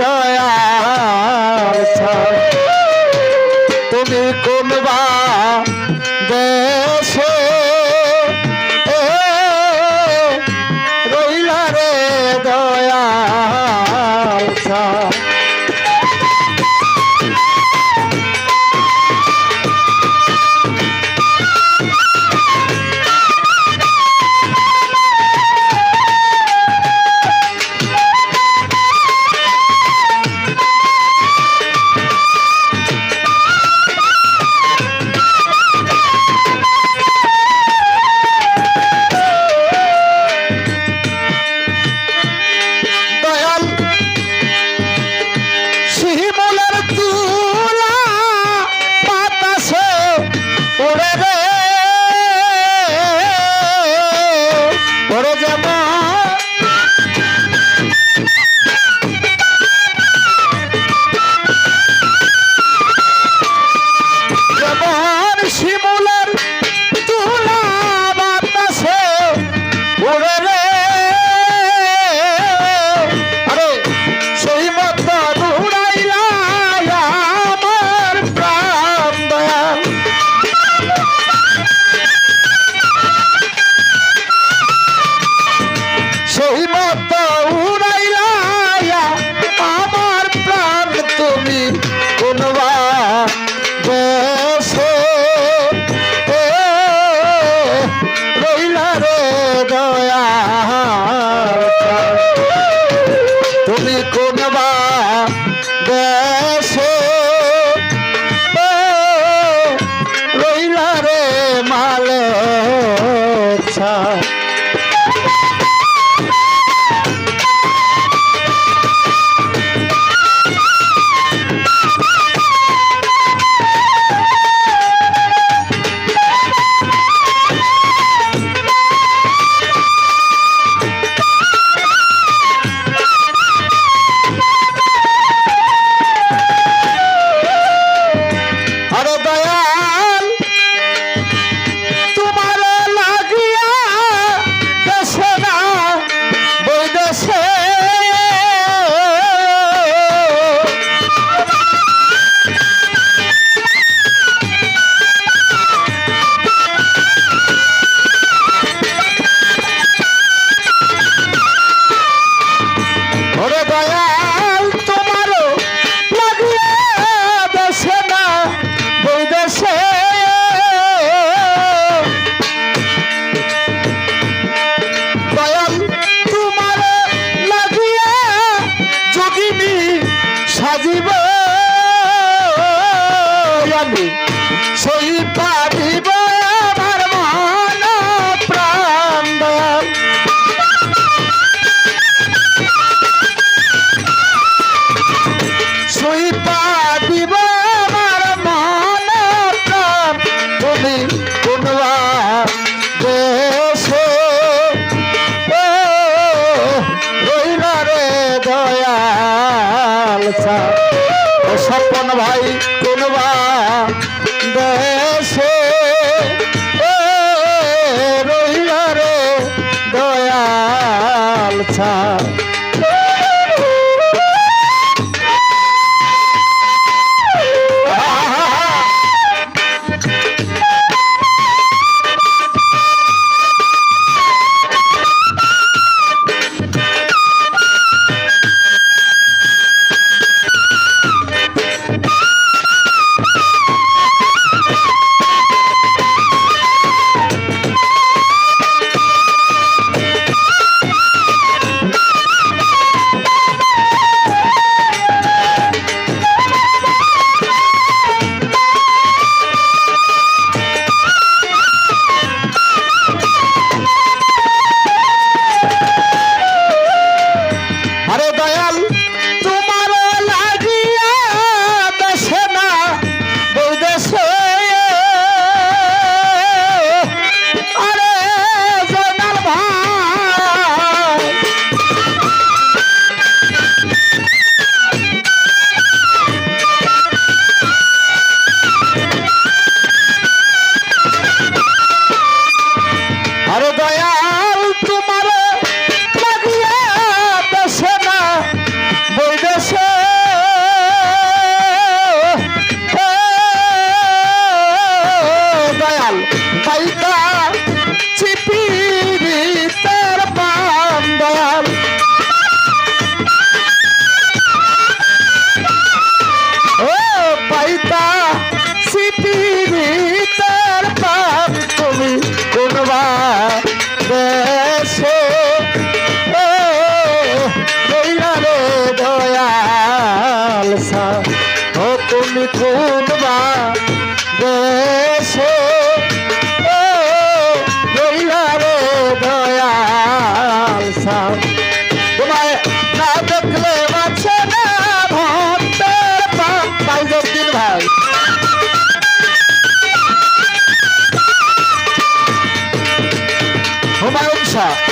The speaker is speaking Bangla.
দয়া রইল রে দয়া। তুমি কোনবা দেশে রইল রে মালে সেই হয় কোনবা দেশে রহিয়ারে দয়াল ছা কথা